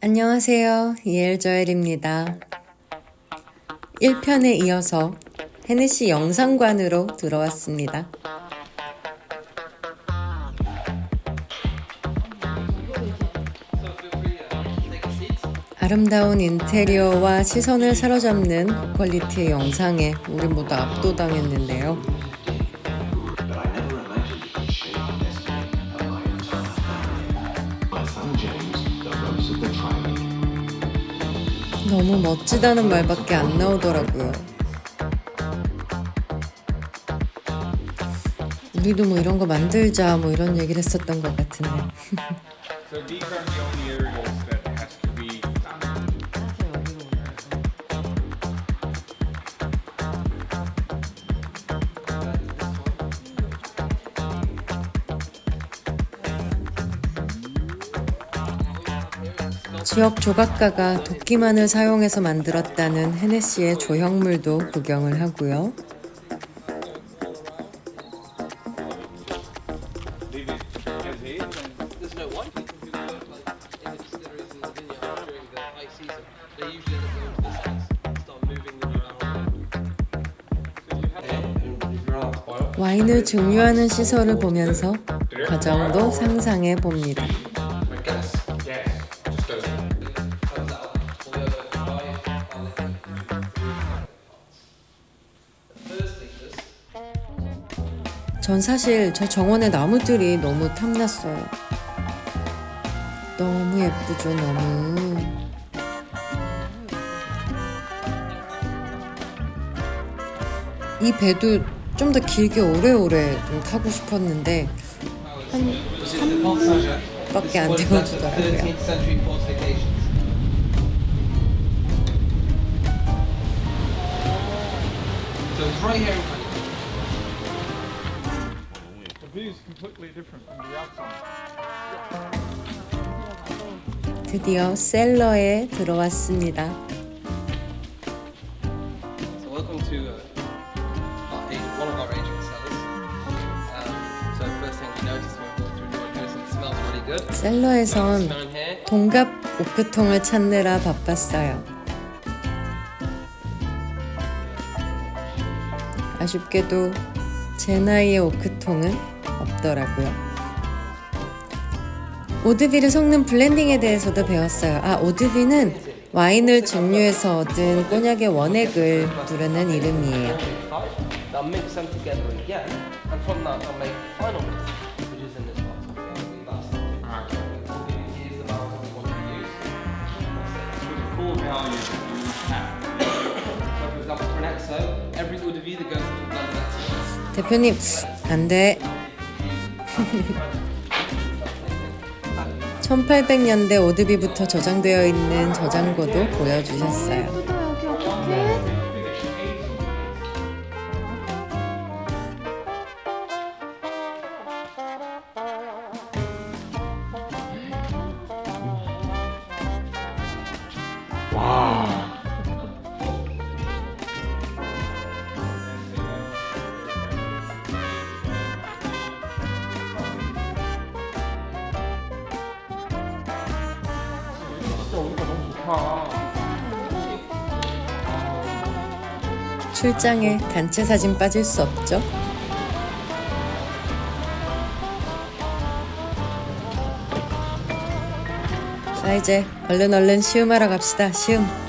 안녕하세요. 이엘저엘입니다. 1편에 이어서 헤네시 영상관으로 들어왔습니다. 아름다운 인테리어와 시선을 사로잡는 고퀄리티의 영상에 우리 모두 압도당했는데요. 너무 멋지다는 말밖에 안 나오더라고요. 우리도 뭐 이런 거 만들자 뭐 이런 얘기를 했었던 것 같은데. 지역 조각가가 도끼만을 사용해서 만들었다는 헤네시의 조형물도 구경을 하고요. 와인을 증류하는 시설을 보면서 과정도 상상해 봅니다. 전 사실 저 정원의 나무들이 너무 탐났어요. 너무 예쁘죠, 너무. 이 배도 좀 더 길게 오래오래 좀 타고 싶었는데 한 3분밖에 안 태워주더라고요. 드디어 셀러에 들어왔습니다. So welcome to uh, our agent, one of our agent cellars. Um, so first thing we notice when we walk through the window is it smells really good. 셀러에선 here. 동갑 오크통을 찾느라 바빴어요. 아쉽게도 제 나이의 오크통은 없더라고요. 오드비를 섞는 블렌딩에 대해서도 배웠어요. 아, 오드비는 와인을 증류해서 얻은 꼬냑의 원액을 부르는 이름이에요. 대표님, 안 돼. 1800년대 오드비부터 저장되어 있는 저장고도 보여주셨어요. 출장에 단체 사진 빠질 수 없죠. 자 이제 얼른 얼른 시음하러 갑시다. 시음.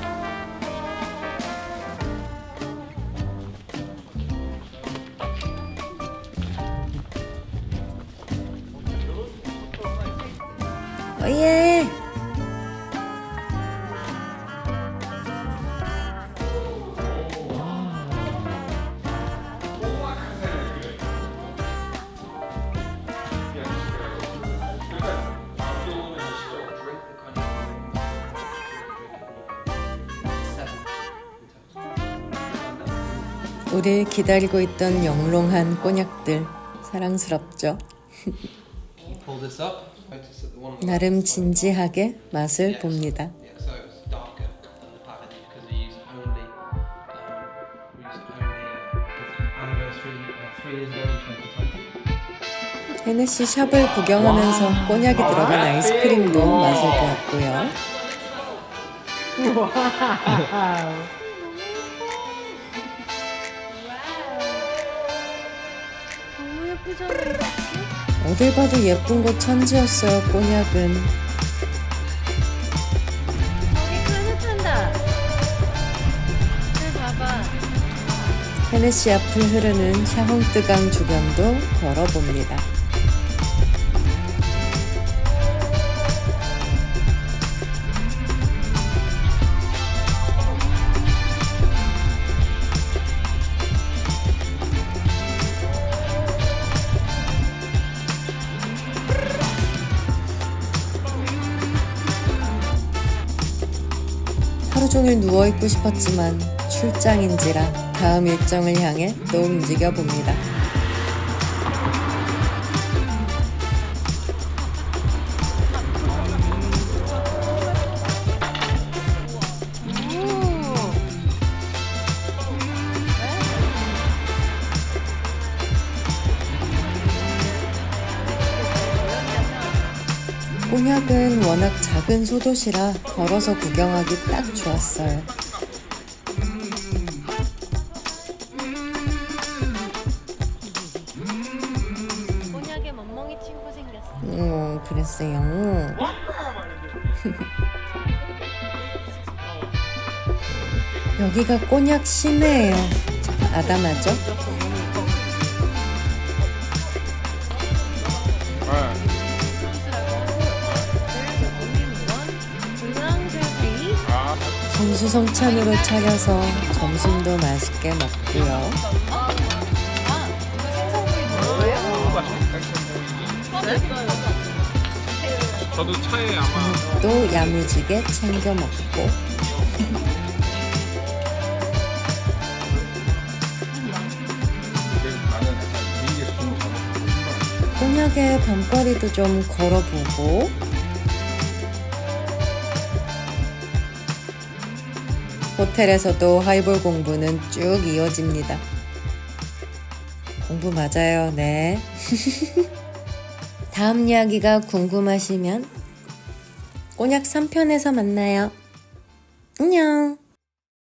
우릴 기다리고 있던 영롱한 꼬냑들 사랑스럽죠. Pull this up. Notice that the one. 나름 진지하게 맛을 봅니다. Yeah, so it's darker than the pattern because we use only um, we use only uh, anniversary uh, three years ago in 2020. 헤네시 샵을 구경하면서 꼬냑이 들어간 아이스크림도 맛을 보았고요. 어딜 봐도 예쁜 곳 천지였어요, 꼬냑은. 헤네시 앞을 흐르는 샤홍뜨강 주변도 걸어봅니다. 종일 누워있고 싶었지만 출장인지라 다음 일정을 향해 또 움직여 봅니다. 꼬냑은 워낙 작은 소도시라 걸어서 구경하기 딱 좋았어요. 곤약에 멍멍이 친구 생겼어. 어, 그랬어요. 여기가 꼬냑 시내예요. 아담하죠? 정수성찬으로 차려서 점심도 맛있게 먹고요. 저도 차에 아마 또 야무지게 챙겨 먹고 꼬냑의 밤거리도 좀 걸어보고 호텔에서도 하이볼 공부는 쭉 이어집니다. 공부 맞아요, 네. 다음 이야기가 궁금하시면 꼬냑 3편에서 만나요. 안녕!